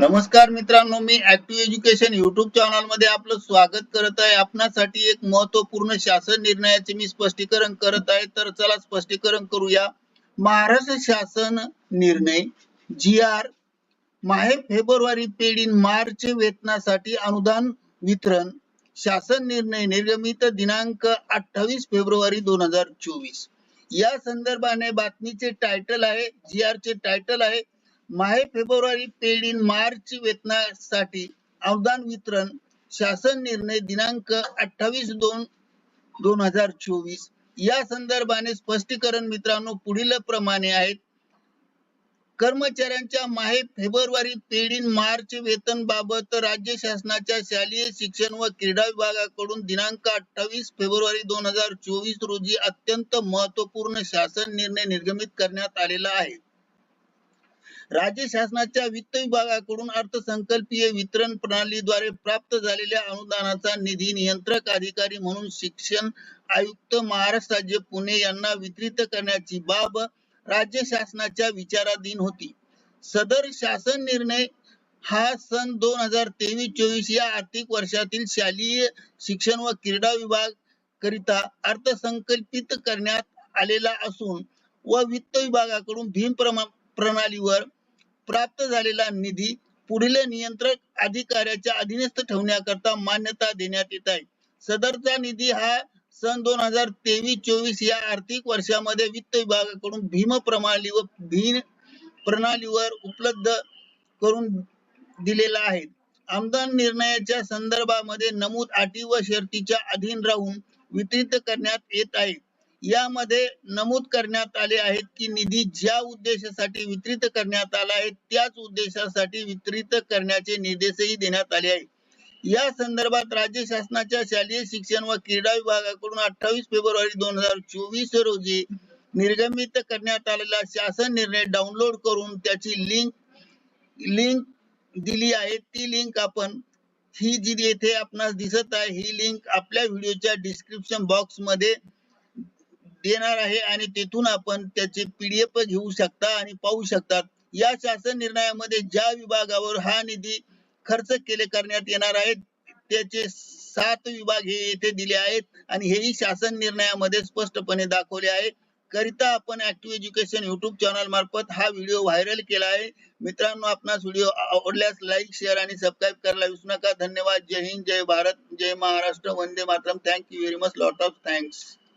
नमस्कार मित्रांनो मी ऍक्टिव्ह एज्युकेशन युट्यूब चॅनलमध्ये आपलं स्वागत करत आहे. आपणासाठी एक महत्त्वपूर्ण शासन निर्णयाचे मी स्पष्टीकरण करत आहे. तर चला स्पष्टीकरण करूया. महाराष्ट्र शासन निर्णय जी आर माहे फेब्रुवारी पेडीन मार्च वेतनासाठी अनुदान वितरण शासन निर्णय निर्गमित दिनांक अठ्ठावीस फेब्रुवारी दोन हजार चोवीस. या संदर्भाने बातमीचे टायटल आहे जी आर चे टायटल आहे माहे फेब्रुवारी पेड इन मार्च वेतनासाठी अनुदान वितरण शासन निर्णय दिनांक अठ्ठावीस दोन दोन हजार चोवीस. या संदर्भाने स्पष्टीकरण मित्रांनो पुढील प्रमाणे आहेत. कर्मचाऱ्यांच्या माहे फेब्रुवारी पेड इन मार्च वेतन बाबत राज्य शासनाच्या शालेय शिक्षण व क्रीडा विभागाकडून दिनांक अठ्ठावीस फेब्रुवारी दोन हजार चोवीस रोजी अत्यंत महत्त्वपूर्ण शासन निर्णय निर्गमित करण्यात आलेला आहे. राज्य शासनाच्या वित्त विभागाकडून अर्थसंकल्पीय वितरण प्रणालीद्वारे प्राप्त झालेल्या अनुदानाचा निधी नियंत्रक अधिकारी म्हणून शिक्षण आयुक्त महाराष्ट्र राज्य पुणे यांना वितरित करण्याची बाब राज्य शासनाच्या विचाराधीन होती. सदर शासन निर्णय हा सन दोन हजार तेवीस चोवीस या आर्थिक वर्षातील शालेय शिक्षण व क्रीडा विभाग करिता अर्थसंकल्पित करण्यात आलेला असून व वित्त विभागाकडून भीम प्रमा- प्रणालीवर प्राप्त झालेला निधी पुढील नियंत्रक अधिकाऱ्याच्या अधीनस्थ ठेवण्याकरता मान्यता देण्यात येत आहे. सदरचा निधी हा सन दोन हजार तेवीस चोवीस या आर्थिक वर्षामध्ये वित्त विभागाकडून भीम प्रणाली व भीम प्रणालीवर उपलब्ध करून दिलेला आहे. आमदार निर्णयाच्या संदर्भामध्ये नमूद अटी व शर्तीच्या अधीन राहून वितरित करण्यात येत आहे. यामध्ये नमूद करण्यात आले आहेत की निधी ज्या उद्देशासाठी वितरित करण्यात आला आहे त्याच उद्देशासाठी वितरित करण्याचे निर्देशही देण्यात आले आहे या संदर्भात राज्य शासनाच्या शालेय शिक्षण व क्रीडा विभागाकडून अठ्ठावीस फेब्रुवारी दोन हजार चोवीस रोजी निर्गमित करण्यात आलेला शासन निर्णय डाउनलोड करून त्याची लिंक लिंक दिली आहे. ती लिंक आपण ही जी येथे आपणास दिसत आहे ही लिंक आपल्या व्हिडिओच्या डिस्क्रिप्शन बॉक्समध्ये देणार आहे आणि तेथून आपण त्याचे पीडीएफ घेऊ शकता आणि पाहू शकतात या शासन निर्णयामध्ये ज्या विभागावर हा निधी खर्च केले करण्यात येणार आहे त्याचे सात विभाग हे येथे दिले आहेत आणि हेही शासन निर्णयामध्ये स्पष्टपणे दाखवले आहे. करिता आपण ऍक्टिव्ह एज्युकेशन युट्यूब चॅनल मार्फत हा व्हिडिओ व्हायरल केला आहे. मित्रांनो आपणास व्हिडिओ आवडल्यास लाईक शेअर आणि सबस्क्राईब करायला विसरू नका. धन्यवाद. जय हिंद जय भारत जय महाराष्ट्र. वंदे Mataram. Thank you very much lot of thanks